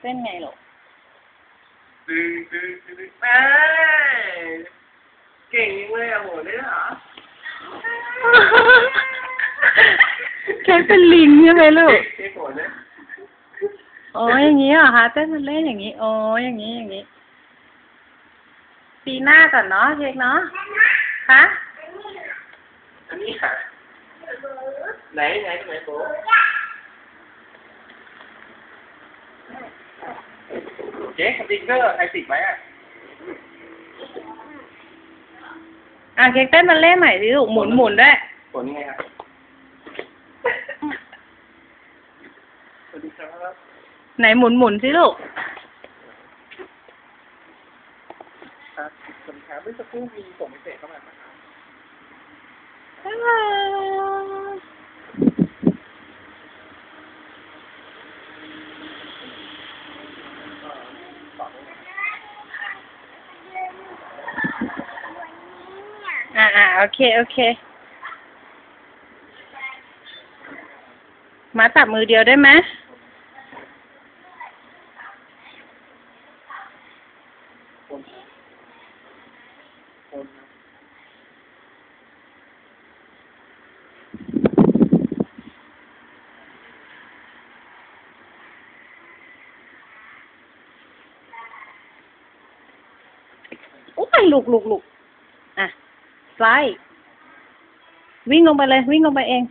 เต้นไงลูกดึงดึงดึงเอ้ยเก่งจังเลยอะโหเนี่ยเหรอแค่เป็นลิงใช่ไหมลูกเก่งโหเนี่ยโอ้ยอย่างนี้เหรอคะเต้นมันเล่นอย่างนี้ โอ้ยอย่างนี้อย่างนี้ปีหน้าก่อนเนาะเค้กเนาะคะอันนี้ค่ะไหนไหนไหนโบ เจ๊สติ๊กเกอร์ใครติดไหมอะอะเค้กเต้นมันเล่นใหม่สิลูกหมุนหมุนด้วยผลไงครับสวัสดีครับไหนหมุนหมุนสิลูกครับสวัสดีครับเมื่อสักครู่มีส่งเมสเซจเข้ามาไหมครับบ๊ายบาย อ่าโอเค โอเค มาจับมือเดียวได้ไหมโอ้ยลุกลุกลุก ไลด์วิ่งลงไปเลย วิ่งลงไปเอง